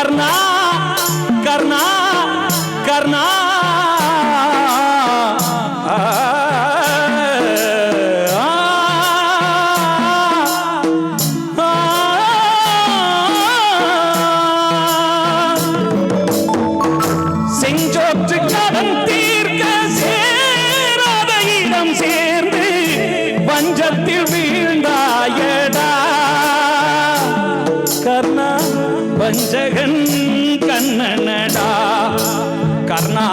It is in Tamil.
கர்ணா கர்ணா கர்ணா. செஞ்சோற்று கடன் தீர்க்க சேராத இடம் சேர்ந்து பஞ்சத்தில் வீழ்ந்தாய. വഞ്ചകൻ കണ്ണനടാ. കർണാ